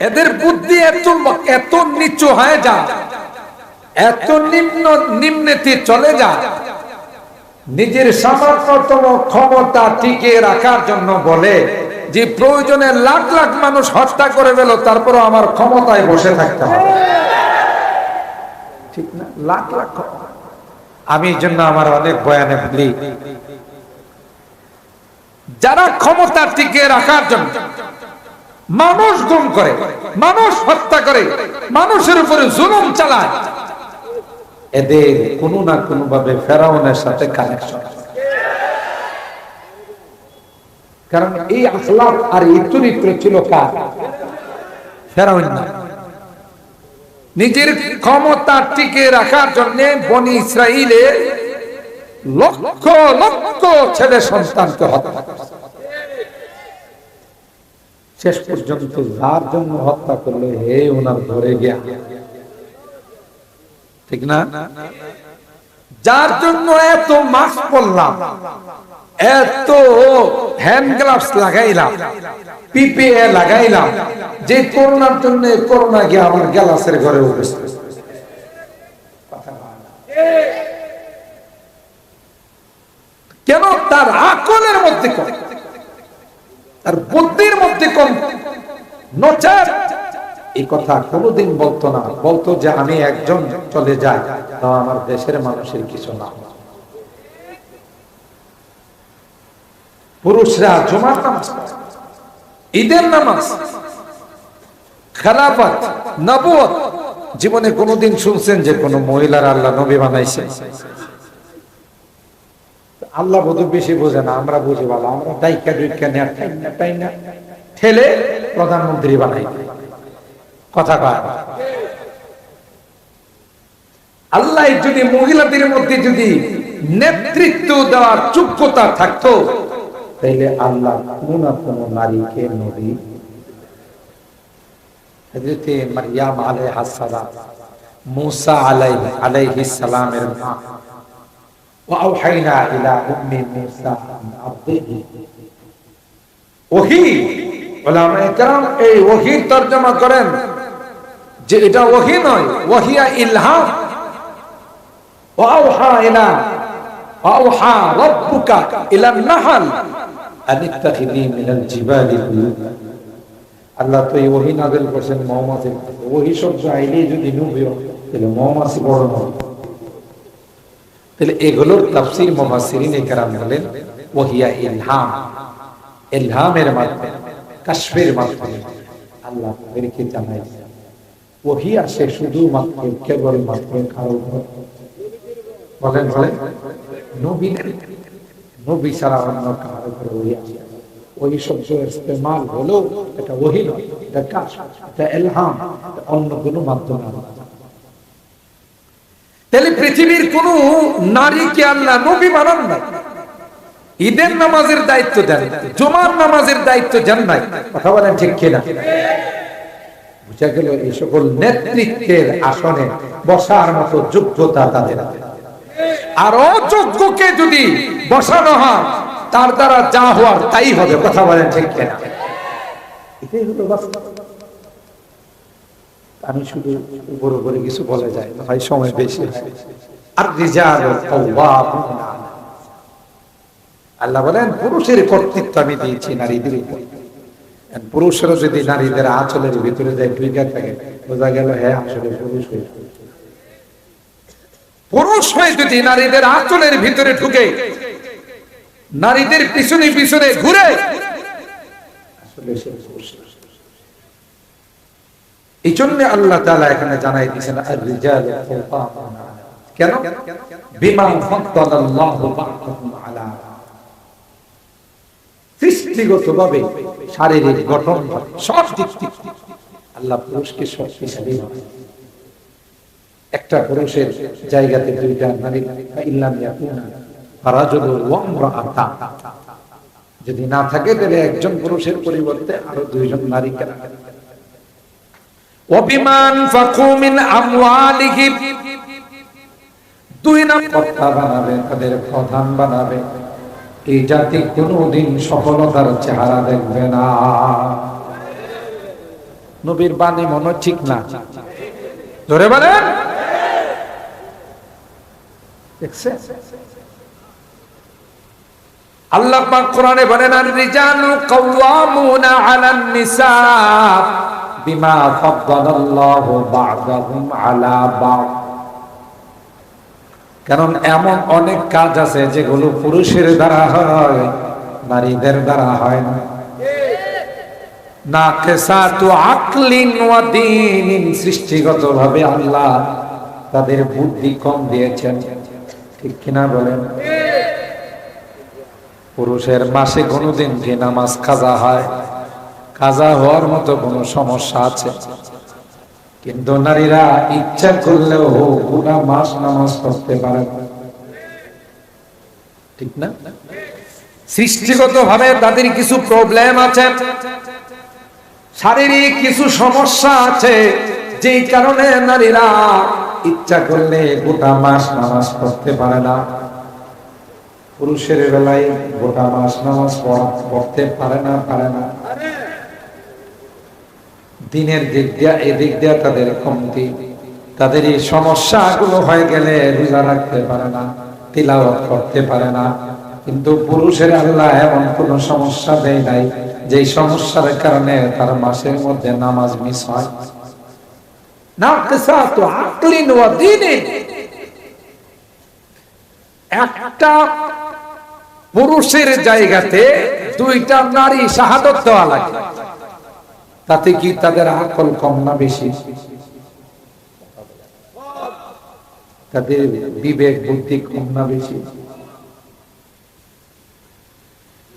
এদের বুদ্ধি এত এত নিচু হয়ে যা, এত নিম্ন, নিম্নেতে চলে যা। নিজের সামান্যতম ক্ষমতা টিকে রাখার জন্য বলে, যে প্রয়োজনে লাখ লাখ মানুষ হত্যা করে গেল তারপরও আমার ক্ষমতায় বসে থাকতে হবে। ঠিক না? লাখ লাখ আমি এই জন্য আমার অনেক বয়ানে বলি, যারা ক্ষমতা টিকে রাখার জন্য মানুষ গুম করে, মানুষ হত্যা করে, মানুষের উপরে জুলুম চালায়। এদের কোনো না কোনো ভাবে ফেরাউনের সাথে কানেকশন কারণ এই আখলাক আর এই চরিত্র ছিল কার? ফেরাউন না। নিজের ক্ষমতা টিকে রাখার জন্য বনি ইসরাইলে লক্ষ লক্ষ ছেলে সন্তানকে হত্যা। শেষ পর্যন্ত যার জন্য হত্যা করলে হে ওনার ধরে গিয়া। ঠিক না? যার জন্য এত মাস্ক পরলাম, এত হ্যান্ড গ্লাভস লাগাইলাম পিপিএ লাগাইলাম, যে করোনার জন্য করোনা গিয়ে আমার গ্লাসের ঘরে উপস্থিত কেন তার আকলের মধ্যে কম তার বুদ্ধির মধ্যে কম। নচার। এই কথা কোনোদিন বলতো না। বলতো যে আমি একজন চলে যাই তা আমার দেশের মানুষের কিছু না। পুরুষরা জুমার নামাজ ঈদের নামাজ। খেলাফত নবুয়ত জীবনে কোনোদিন শুনছেন যে কোনো মহিলার আল্লাহ নবী বানাইছে আল্লাহ বোধ বেশি বোঝে না, আমরা বুঝি ভালো, আমরা দায়িকা দুইকা টাইম না না। ঠেলে প্রধানমন্ত্রী বানাই কথা কয়? আল্লাহ যদি মহিলাদের মধ্যে যদি নেতৃত্ব দেওয়ার যোগ্যতা থাকতো, তাইলে আল্লাহ কোন না কোন নারীকে নবী। হযরতে মারইয়াম আলাইহিস সালাম, মুসা আলাইহি আলাইহিস সালামের মা। وأوحينا إلى أم موسى أن أرضعه ওহি ওলামায়ে কেরাম এই ওহির তর্জমা করেন যে এটা ওহি নয় ওহিয়া ইলহাম ওয়াওহা ইলা ওয়াওহা রাব্বুকা ইলা নাহল আন ইত্তাখিযি মিনাল জিবালি বুয়ুতা আল্লাহ তো এই ওহি নাযিল করেছেন মুহাম্মাদের ওহি শব্দ আইলে যদি নবী হয়, তাহলে মুহাম্মদ বড় নয় তাহলে এগুলোর তাফসীর মুফাসসিরিন کرام বলেন ওহিয়া ইলহাম ইলহামের মাধ্যমে কাশফের মাধ্যমে আল্লাহ তাদেরকে জানাই ওহি আসে শুধু মাত্র কেবল মাত্র কারো উপর। বলেন বলেন নবী নবী ছাড়া অন্য কারো উপরে ওহি আসে না। ওই শব্দ ইস্তেমাল হলো এটা ওহি নয় এটা কাশ এটা ইলহাম এটা অন্য কোনো মাধ্যমে আল্লাহ জানায়। তাহলে পৃথিবীর কোন নারীকে আল্লাহ নবী বানান নাই ঈদের নামাজের দায়িত্ব দেন। জুমার নামাজের দায়িত্ব দেন নাই কথা বলেন ঠিক কিনা বুঝা গেল এই সকল নেতৃত্বের আসনে বসার মতো যোগ্যতা তাদের। আর অযোগ্যকে যদি বসানো হয়, তার দ্বারা যা হওয়ার তাই হবে, কথা বলেন ঠিক কিনা এটাই হলো বাস্তব আমি শুধু উপর উপরে কিছু বলে যাই ভাই সময় বেশি। আর রিজাল আল্লাহ বলেন, পুরুষের কর্তৃত্ব আমি দিয়েছি নারীদের উপর পুরুষরা যদি নারীদের আঁচলের ভিতরে যায় ঢুকে থাকে, বোঝা গেল হ্যাঁ আসলে পুরুষ হয়ে পুরুষ হয়ে যদি নারীদের আঁচলের ভিতরে ঢুকে, নারীদের পিছনে পিছনে ঘুরে, আসলে সে পুরুষ। এই জন্য আল্লাহ তাআলা এখানে জানাই দিয়েছেন কেন? সৃষ্টিগত ভাবে শারীরিক গঠন সব দিক আল্লাহ পুরুষকে শক্তিশালী একটা পুরুষের জায়গাতে দুইটা নারী ইল্লাম যদি না থাকে, তাহলে একজন পুরুষের পরিবর্তে আরও দুইজন নারীকে রাখা অভিমান ফাকুমিন আমওয়ালিহিম দুই নাম বানাবে, তাদের প্রধান বানাবে। এই জাতি কোনোদিন সফলতার চেহারা দেখবে না। নবীর বাণী মনে ঠিক না। ধরে বলেন। আল্লাহ পাক কোরআনে বলেন, আর রিজালু কাওয়ামুনা আলান নিসা বিমা আলা বা'দ। কারণ এমন অনেক কাজ আছে যেগুলো পুরুষের দ্বারা হয়, নারীদের দ্বারা হয় না। সৃষ্টিগতভাবে আল্লাহ তাদের বুদ্ধি কম দিয়েছেন। ঠিক কিনা বলেন? পুরুষের মাসে কোনোদিন কি নামাজ কাজা হয় কাজা হওয়ার মতো কোনো সমস্যা আছে। কিন্তু নারীরা ইচ্ছা করলেও পুরা মাস নামাজ পড়তে পারে ঠিক না? সৃষ্টিগত ভাবে তাদের কিছু প্রবলেম আছে। শারীরিক কিছু সমস্যা আছে। যেই কারণে নারীরা ইচ্ছা করলে গোটা মাস নামাজ পড়তে পারে না। পুরুষের বেলায় গোটা মাস নামাজ পড়তে পারে না পারে না। দিনের দিক দিয়া এদিক দিয়া তাদের কমতি। তাদের এই সমস্যাগুলো হয়ে গেলে রোজা রাখতে পারে না, তিলাওয়াত করতে পারে না। কিন্তু পুরুষের আল্লাহ এমন কোন সমস্যা দেয় নাই যে সমস্যার কারণে তার মাসের মধ্যে নামাজ মিস হয়। জায়গাতে দুইটা নারী শাহাদত দেওয়া লাগে। তাতে কি তাদের আকল কম না বেশি? তাদের বিবেক বুদ্ধি কম না বেশি?